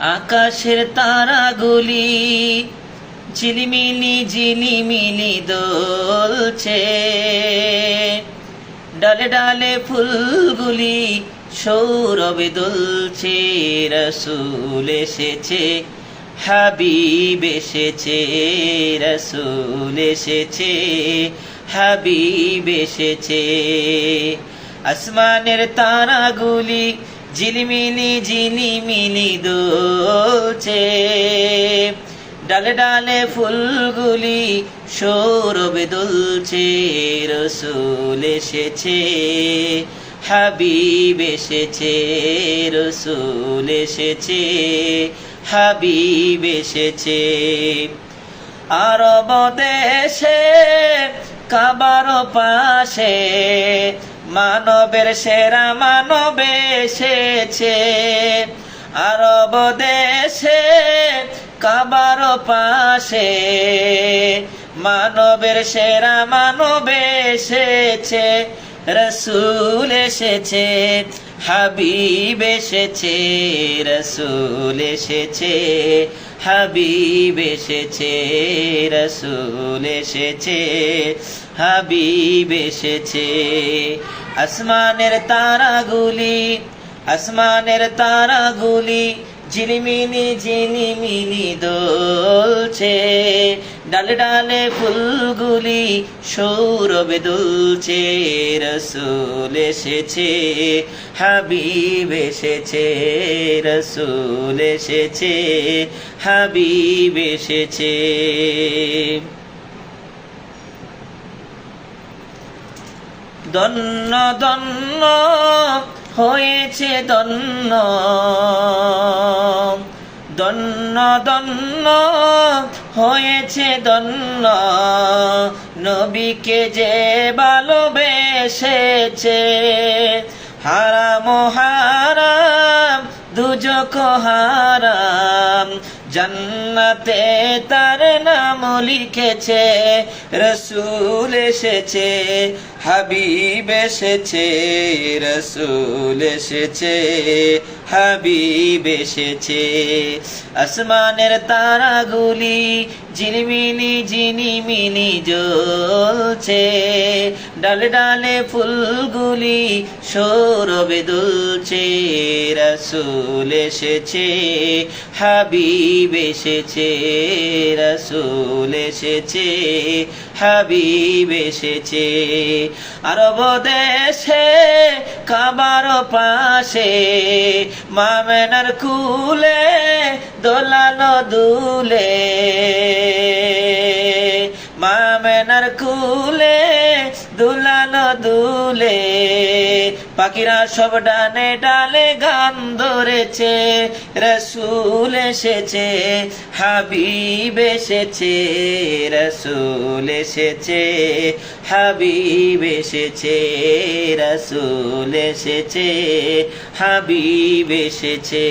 আকাশের তারাগুলি ঝিলিমিলি ঝিলিমিলি দোলছে। ডালে ডালে ফুলগুলি সৌরভে দুলছে, রসুল এসেছে, হাবিব এসেছে, রসুল এসেছে, হাবিব এসেছে। আসমানের তারাগুলি ঝিলিমিলি ঝিলিমিলি দোলছে। ডালে ডালে ফুলগুলি সৌরভে দুলছে, রসুল এসেছে, হাবিব এসেছে, রসুল এসেছে, হাবিব এসেছে। আরব দেশে কাবার পাশে মানবের সেরা মানব এসেছে। আরব দেশে, কাবার পাশে মানবের সেরা মানব এসেছে। রসুল এসেছে, হাবিব এসেছে, রসুল এসেছে, হাবিব এসেছে, রসুল এসেছে, হাবিব এসেছে। আসমানের তারাগুলি আসমানের তারাগুলি ঝিলিমিলি ঝিলিমিলি দোলছে। ডালে ডালে ফুলগুলি সৌরভে দুলছে, রসুল এসেছে, হাবিব এসেছে, রসুল এসেছে, হাবিব এসেছে। দন্ন দন্ন, হয়েছে দন্ন। দন্ন দন্ন, হয়েছে দন্ন। নবীকে যে ভালোবেসেছে হারাম হারাম দুজক হারাম। জান্নাতে তার নাম লিখেছে, রসুল এসেছে। হাবিব এসেছে, রসুল এসেছে, হাবিব এসেছে। আসমানের তারাগুলি ঝিলিমিলি ঝিনিমিনি জ্বলছে, ডালে ডালে ফুলগুলি সৌরভে দুলছে। রসুল এসেছে, হাবিব এসেছে, রসুল এসেছে হাবিব এসেছে। আরব দেশে কাবার পাশে মামেনার কুলে দোলানো দুলে। মামেনার কুলে দুলে, পাখিরা সব ডানে ডালে গান ধরেছে, রসুল এসেছে, হাবিব এসেছে, রসুল এসেছে, হাবিব এসেছে, রসুল এসেছে, হাবিব এসেছে।